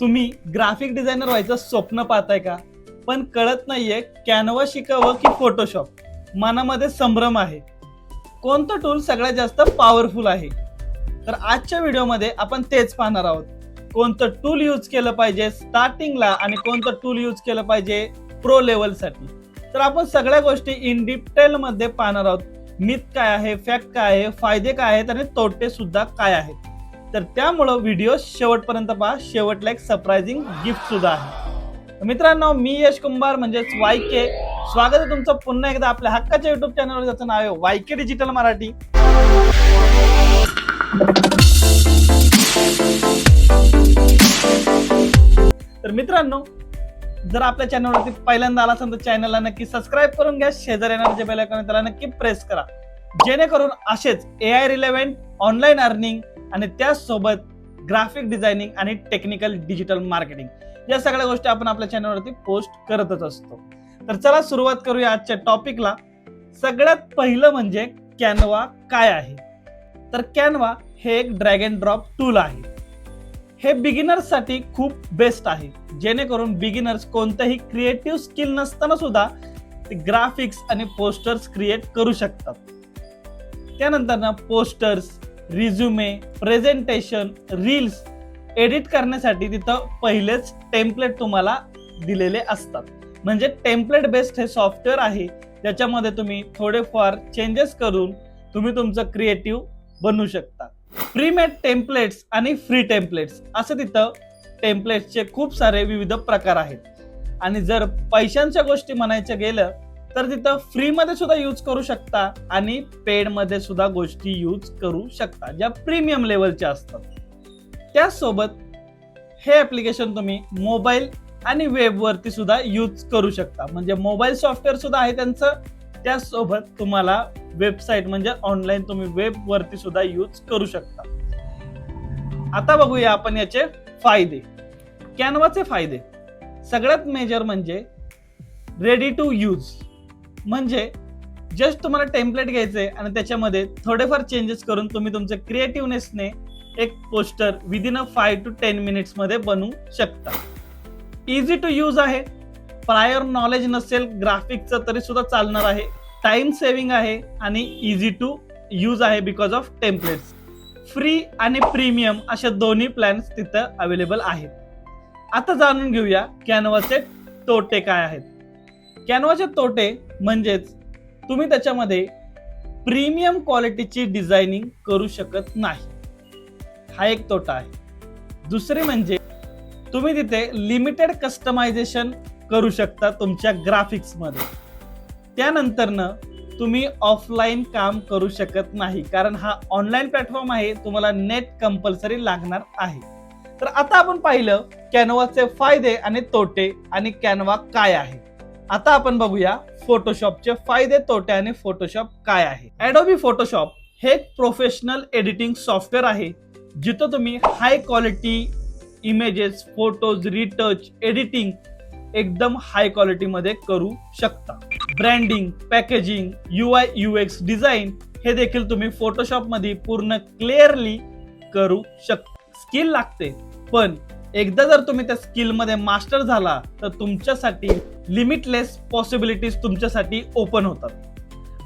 तुम्ही graphic designer व्हायचं स्वप्न पाहताय का? पण कळत नाहीये कॅनवा शिकावं की फोटोशॉप मनामध्ये संभ्रम आहे. कोणतं टूल सगळ्यात जास्त पॉवरफुल आहे? तर आजच्या व्हिडिओमध्ये आपण तेच पाहणार आहोत. कोणतं टूल यूज केलं पाहिजे स्टार्टिंगला आणि कोणतं टूल यूज केलं पाहिजे प्रो लेवलसाठी तर आपण सगळ्या गोष्टी इन डिटेलमध्ये पाहणार आहोत. मिथ काय आहे फॅक्ट काय आहे फायदे काय आहेत आणि तोटे सुद्धा काय आहेत? तर त्यामुळं व्हिडिओ शेवटपर्यंत पहा. शेवटला एक सरप्राइझिंग गिफ्ट सुद्धा आहे. मित्रांनो मी यश कुंभार म्हणजेच वायके स्वागत आहे तुमचं पुन्हा एकदा आपल्या हक्काच्या युट्यूब चॅनलवर ज्याचं नाव आहे वायके डिजिटल मराठी. तर मित्रांनो जर आपल्या चॅनलवरती पहिल्यांदा आला असेल तर चॅनलला नक्की सबस्क्राईब करून घ्या. शेजारी येणारे जे बेल आयकॉन त्याला नक्की प्रेस करा. जेणेकरून असेच A I relevant online earning आणि त्याचसोबत ग्राफिक डिझायनिंग आणि टेक्निकल डिजिटल मार्केटिंग या सगळ्या गोष्टी आपण आपल्या चॅनलवरती पोस्ट करतच असतो. तर चला सुरुवात करूया आजच्या टॉपिकला सगळ्यात पहिलं म्हणजे कॅनवा काय आहे? तर कॅनवा हे एक ड्रॅग अँड ड्रॉप टूल आहे. हे बिगिनर्ससाठी खूप बेस्ट आहे. जेणेकरून बिगिनर्स कोणत्याही क्रिएटिव्ह स्किल नसताना सुद्धा ग्राफिक्स आणि पोस्टर्स क्रिएट करू शकतात. त्यानंतर ना posters resume presentation reels edit करण्यासाठी तिथं पहिलेच टेम्पलेट तुम्हाला दिलेले असतात. म्हणजे टेम्पलेट बेस्ड हे सॉफ्टवेअर आहे. ज्याच्यामध्ये तुम्ही थोडेफार चेंजेस करून तुम्ही तुमचं क्रिएटिव्ह बनवू शकता. प्रीमेड टेम्पलेट्स आणि फ्री टेम्पलेट्स असं तिथं टेम्पलेट्सचे खूप सारे विविध प्रकार आहेत. आणि जर पैशांच्या गोष्टी म्हणायचं गेलं तर तिथं फ्रीमध्ये सुद्धा यूज करू शकता आणि पेडमध्ये सुद्धा गोष्टी यूज करू शकता ज्या प्रीमियम लेवलच्या असतात. त्याचसोबत हे ॲप्लिकेशन तुम्ही मोबाईल आणि वेबवरती सुद्धा यूज करू शकता. म्हणजे मोबाईल सॉफ्टवेअर सुद्धा आहे त्यांचं. त्यासोबत तुम्हाला वेबसाईट म्हणजे ऑनलाईन तुम्ही वेबवरती सुद्धा यूज करू शकता. आता बघूया आपण याचे फायदे. कॅनवाचे फायदे. सगळ्यात मेजर म्हणजे रेडी टू यूज म्हणजे जस्ट तुम्हाला टेम्पलेट घ्यायचंय आणि त्याच्यामध्ये थोडेफार चेंजेस करून तुम्ही तुमच्या क्रिएटिव्हनेसने एक poster within a five two ten मिनिट्समध्ये बनवू शकता. इझी टू यूज आहे. प्रायर नॉलेज नसेल ग्राफिकचं तरी सुद्धा चालणार आहे. टाइम सेव्हिंग आहे आणि इझी टू यूज आहे बिकॉज ऑफ टेम्पलेट्स फ्री आणि प्रीमियम अशा दोन्ही प्लॅन्स तिथं अवेलेबल आहेत. आता जाणून घेऊया कॅनवाचे तोटे काय आहेत. कॅनवाचे तोटे म्हणजेच तुम्ही त्याच्यामध्ये प्रीमियम क्वालिटीची डिझायनिंग करू शकत नाही. हा एक तोटा आहे. दुसरे म्हणजे तुम्ही तिथे लिमिटेड कस्टमायझेशन करू शकता तुमच्या ग्राफिक्समध्ये त्यानंतरनं तुम्ही ऑफलाईन काम करू शकत नाही कारण हा ऑनलाईन प्लॅटफॉर्म आहे तुम्हाला नेट कंपल्सरी लागणार आहे. तर आता आपण पाहिलं कॅनवाचे फायदे आणि तोटे आणि कॅनवा काय आहे. आता आपण बघूया फोटोशॉपचे फायदे तोटे आणि फोटोशॉप काय आहे? ॲडोबी फोटोशॉप हे एक प्रोफेशनल एडिटिंग सॉफ्टवेअर आहे जिथं तुम्ही high quality images photos retouch editing एकदम हाय क्वालिटीमध्ये करू शकता. Branding packaging U I U X design हे देखील तुम्ही फोटोशॉपमध्ये पूर्ण क्लिअरली करू शकता. स्किल लागते पण एकदा जर तुम्ही त्या स्किलमध्ये मास्टर झाला तर तुमच्यासाठी लिमिटलेस पॉसिबिलिटीज तुमच्यासाठी ओपन होतात.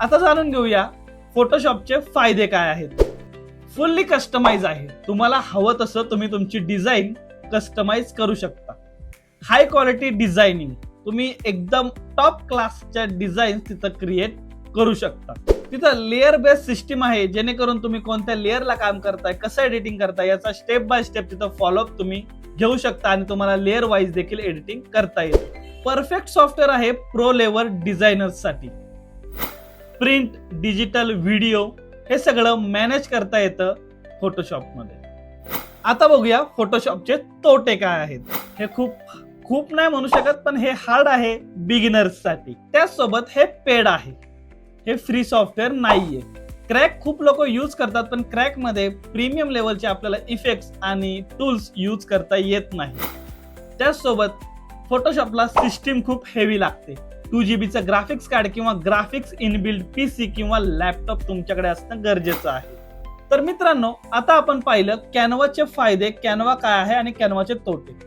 आता जाणून घेऊया फोटोशॉपचे फायदे काय आहेत. फुल्ली कस्टमाइज आहे. तुम्हाला हवं तसं तुम्ही तुमची डिझाईन कस्टमाइज करू शकता. हाय क्वालिटी डिझायनिंग तुम्ही एकदम टॉप क्लासच्या डिझाईन तिथं क्रिएट करू शकता. तिथं लेअर बेस्ड सिस्टीम आहे जेणेकरून तुम्ही कोणत्या लेअरला काम करताय कसं एडिटिंग करताय याचा स्टेप बाय स्टेप तिथं फॉलोअप तुम्ही घेऊ शकता आणि तुम्हाला लेअर वाईज देखील एडिटिंग करता येईल. परफेक्ट सॉफ्टवेअर आहे प्रो लेवल डिझायनर्ससाठी प्रिंट डिजिटल व्हिडिओ हे सगळं मॅनेज करता येतं फोटोशॉपमध्ये आता बघूया फोटोशॉपचे तोटे काय आहेत. हे खूप खूप नाही म्हणू शकत पण हे हार्ड आहे बिगिनर्ससाठी त्याचसोबत हे पेड आहे. हे फ्री सॉफ्टवेअर नाहीये. क्रॅक खूप लोक यूज करतात पण क्रॅकमध्ये प्रीमियम लेवलचे आपल्याला इफेक्ट्स आणि टूल्स यूज करता येत नाही. त्याचसोबत फोटोशॉपला सिस्टीम खूप हेवी लागते. टू जीबीचं ग्राफिक्स कार्ड किंवा ग्राफिक्स इनबिल्ड पीसी किंवा लॅपटॉप तुमच्याकडे असणं गरजेचं आहे. तर मित्रांनो आता आपण पाहिलं कॅनवाचे फायदे कॅनवा काय आहे आणि कॅनवाचे तोटे.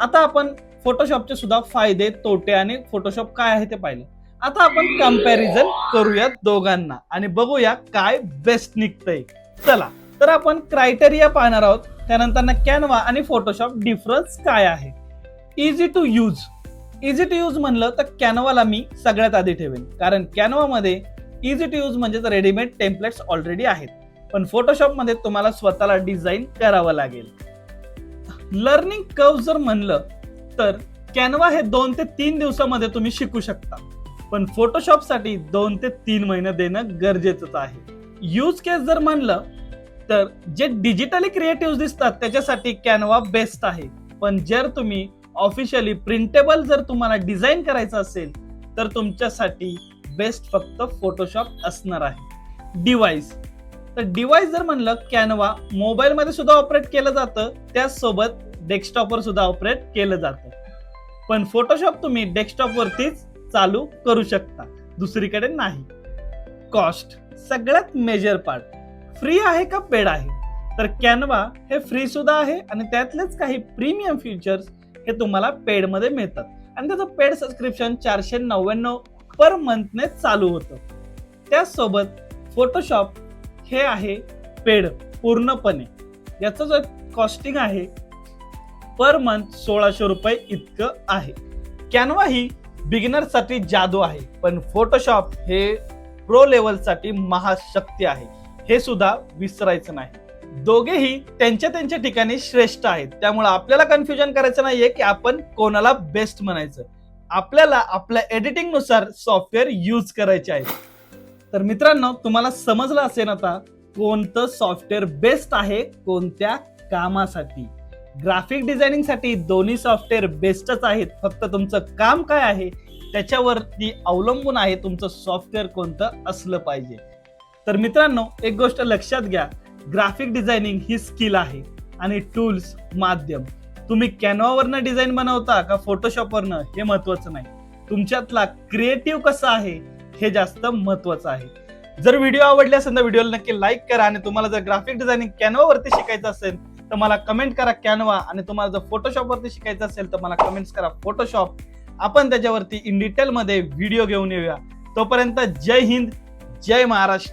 आता आपण फोटोशॉपचे सुद्धा फायदे तोटे आणि फोटोशॉप काय आहे ते पाहिलं. आता आपण कंपॅरिझन करूया दोघांना आणि बघूया काय बेस्ट निघतंय. चला तर आपण क्रायटेरिया पाहणार आहोत. त्यानंतर कॅनवा आणि फोटोशॉप डिफरन्स काय आहे? Easy to use easy to use म्हणलं तर कॅनवाला मी सगळ्यात आधी ठेवेन. कारण कॅनवामध्ये इझी टू यूज म्हणजे रेडीमेड टेम्पलेट्स ऑलरेडी आहेत. पण फोटोशॉपमध्ये तुम्हाला स्वतःला डिझाईन करावं लागेल. लर्निंग कर्व जर म्हणलं तर कॅनवा हे दोन ते तीन दिवसामध्ये तुम्ही शिकू शकता. पण फोटोशॉपसाठी दोन ते तीन महिने देणं गरजेचंच आहे. यूज केस जर म्हणलं तर जे डिजिटली क्रिएटिव्ह दिसतात त्याच्यासाठी कॅनवा बेस्ट आहे. पण जर तुम्ही ऑफिशियली प्रिंटेबल जर तुम्हाला डिझाईन करायचं असेल तर तुमच्यासाठी बेस्ट फक्त फोटोशॉप असणार आहे. डिवाइस तर डिवाइस जर म्हणलं कॅनवा मोबाईलमध्ये सुद्धा ऑपरेट केलं जातं त्याचसोबत डेस्कटॉपवर सुद्धा ऑपरेट केलं जातं. पण फोटोशॉप तुम्ही डेस्कटॉपवरतीच चालू करू शकता. दुसरीकडे नाही. कॉस्ट सगळ्यात मेजर पार्ट फ्री आहे का पेड आहे? तर कॅनवा हे फ्री सुद्धा आहे आणि त्यातलेच काही प्रीमियम फीचर्स हे तुम्हाला पेडमध्ये मिळतात. आणि त्याचं पेड सबस्क्रिप्शन चारशे नव्याण्णव पर मंथने चालू होतं. त्याचसोबत फोटोशॉप हे आहे पेड पूर्णपणे. याचं जो कॉस्टिंग आहे पर मंथ सोळाशे रुपये इतकं आहे. कॅनवा ही बिगिनरसाठी जादू आहे पण फोटोशॉप हे प्रो लेवलसाठी महाशक्ती आहे. हे सुद्धा विसरायचं नाही. दोघेही त्यांच्या त्यांच्या ठिकाणी श्रेष्ठ आहेत. त्यामुळे आपल्याला कन्फ्युजन करायचं नाहीये की आपण कोणाला बेस्ट म्हणायचं. आपल्याला आपल्या एडिटिंगनुसार सॉफ्टवेअर यूज करायचे आहे. तर मित्रांनो तुम्हाला समजलं असेल आता कोणतं सॉफ्टवेअर बेस्ट आहे कोणत्या कामासाठी. ग्राफिक डिझायनिंगसाठी दोन्ही सॉफ्टवेअर बेस्टच आहेत. फक्त तुमचं काम काय आहे त्याच्यावरती अवलंबून आहे तुमचं सॉफ्टवेअर कोणतं असलं पाहिजे. तर मित्रांनो एक गोष्ट लक्षात घ्या ग्राफिक डिझायनिंग ही स्किल आहे आणि टूल्स माध्यम. तुम्ही कॅनवावरनं डिझाईन बनवता का फोटोशॉपवरनं हे महत्वाचं नाही. तुमच्यातला क्रिएटिव्ह कसा आहे हे जास्त महत्वाचं आहे. जर व्हिडिओ आवडले असेल तर व्हिडिओला नक्की लाईक करा आणि तुम्हाला जर ग्राफिक डिझायनिंग कॅनवावरती शिकायचं असेल तर मला कमेंट करा कॅनवा आणि तुम्हाला जर फोटोशॉपवरती शिकायचं असेल तर मला कमेंट्स करा फोटोशॉप आपण त्याच्यावरती इन डिटेलमध्ये व्हिडिओ घेऊन येऊया. तोपर्यंत जय हिंद जय महाराष्ट्र.